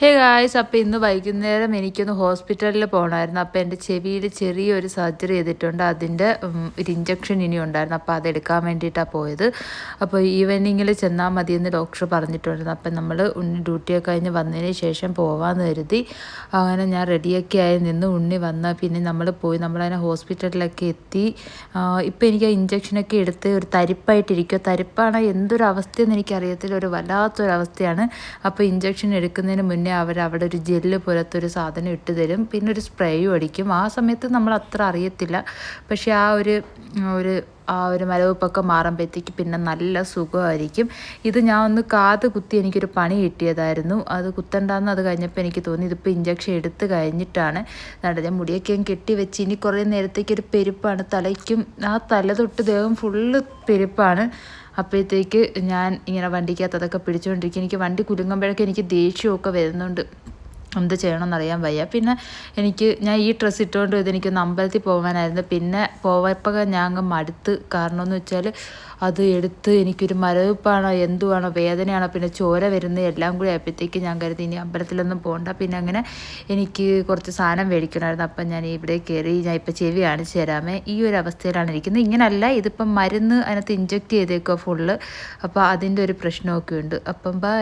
Hey guys അപ്പോൾ ഇന്ന് വൈകുന്നേരം എനിക്കൊന്ന് ഹോസ്പിറ്റലിൽ പോകണമായിരുന്നു അപ്പോൾ എന്റെ ചെവിയിൽ ചെറിയൊരു സർജറി ചെയ്തിട്ടുണ്ട്. അതിന്റെ ഒരു ഇഞ്ചക്ഷൻ ഇനി ഉണ്ടായിരുന്നു. അപ്പോൾ അതെടുക്കാൻ വേണ്ടിയിട്ടാണ് പോയത്. അപ്പോൾ ഈവനിങ്ങിൽ ചെന്നാൽ മതിയെന്ന് ഡോക്ടർ പറഞ്ഞിട്ടുണ്ടായിരുന്നു. അപ്പം നമ്മൾ ഉണ്ണി ഡ്യൂട്ടിയൊക്കെ കഴിഞ്ഞ് വന്നതിന് ശേഷം പോകാമെന്ന് കരുതി. അങ്ങനെ ഞാൻ റെഡിയൊക്കെ ആയി നിന്ന് ഉണ്ണി വന്ന പിന്നെ നമ്മൾ പോയി. നമ്മളതിനെ ഹോസ്പിറ്റലിലൊക്കെ എത്തി. ഇപ്പോൾ എനിക്ക് ആ ഇഞ്ചക്ഷനൊക്കെ എടുത്ത് ഒരു തരിപ്പായിട്ടിരിക്കുക തരിപ്പാണ്? എന്തൊരു അവസ്ഥയെന്ന് എനിക്കറിയത്തില്ല. ഒരു വല്ലാത്തൊരവസ്ഥയാണ്. അപ്പോൾ ഇഞ്ചക്ഷൻ എടുക്കുന്നതിന് മുന്നേ പിന്നെ അവർ അവിടെ ഒരു ജെല്ല് പോലത്തെ ഒരു സാധനം ഇട്ട് തരും. പിന്നെ ഒരു സ്പ്രേയും അടിക്കും. ആ സമയത്ത് നമ്മൾ അത്ര അറിയത്തില്ല. പക്ഷേ ആ ഒരു ഒരു ആ ഒരു മരവിപ്പൊക്കെ മാറുമ്പോഴത്തേക്ക് പിന്നെ നല്ല സുഖമായിരിക്കും. ഇത് ഞാൻ ഒന്ന് കാത് കുത്തി എനിക്കൊരു പണി കിട്ടിയതായിരുന്നു. അത് കുത്തണ്ടെന്ന് അത് കഴിഞ്ഞപ്പോൾ എനിക്ക് തോന്നി ഇതിപ്പോൾ ഇഞ്ചക്ഷൻ എടുത്ത് കഴിഞ്ഞിട്ടാണ്. നട ഞാൻ മുടിയൊക്കെ കെട്ടി വെച്ച് ഇനി കുറേ നേരത്തേക്ക് ഒരു പെരുപ്പാണ്. തലയ്ക്കും ആ തല തൊട്ട് ദേഹം ഫുള്ള് പെരുപ്പാണ്. അപ്പോഴത്തേക്ക് ഞാൻ ഇങ്ങനെ വണ്ടിക്കകത്ത് അതൊക്കെ പിടിച്ചുകൊണ്ടിരിക്കും. എനിക്ക് വണ്ടി കുലുങ്ങുമ്പോഴൊക്കെ എനിക്ക് ദേഷ്യമൊക്കെ വരുന്നുണ്ട്. എന്ത് ചെയ്യണമെന്നറിയാൻ വയ്യ. പിന്നെ എനിക്ക് ഞാൻ ഈ ഡ്രസ്സ് ഇട്ടുകൊണ്ട് ഇത് എനിക്കൊന്ന് അമ്പലത്തിൽ പോകാനായിരുന്നു. പിന്നെ പോയപ്പോൾ ഞാൻ അങ്ങ് മടുത്ത്. കാരണം എന്ന് വെച്ചാൽ അത് എടുത്ത് എനിക്കൊരു മരവിപ്പാണോ എന്തുവാണോ വേദനയാണോ പിന്നെ ചോര വരുന്നത് എല്ലാം കൂടി ആയപ്പോഴത്തേക്ക് ഞാൻ കരുതി ഇനി അമ്പലത്തിലൊന്നും പോകണ്ട പിന്നെ അങ്ങനെ എനിക്ക് കുറച്ച് സാധനം മേടിക്കണമായിരുന്നു. അപ്പം ഞാൻ ഇവിടെ കയറി ഞാൻ ഇപ്പം ചെവി കാണിച്ചു തരാമേ. ഈ ഒരു അവസ്ഥയിലാണ് ഇരിക്കുന്നത്. ഇങ്ങനല്ല ഇതിപ്പം മരുന്ന് അതിനകത്ത് ഇഞ്ചക്ട് ചെയ്തേക്കുക ഫുള്ള് അപ്പോൾ അതിന്റെ ഒരു പ്രശ്നമൊക്കെ ഉണ്ട്. അപ്പം ബൈ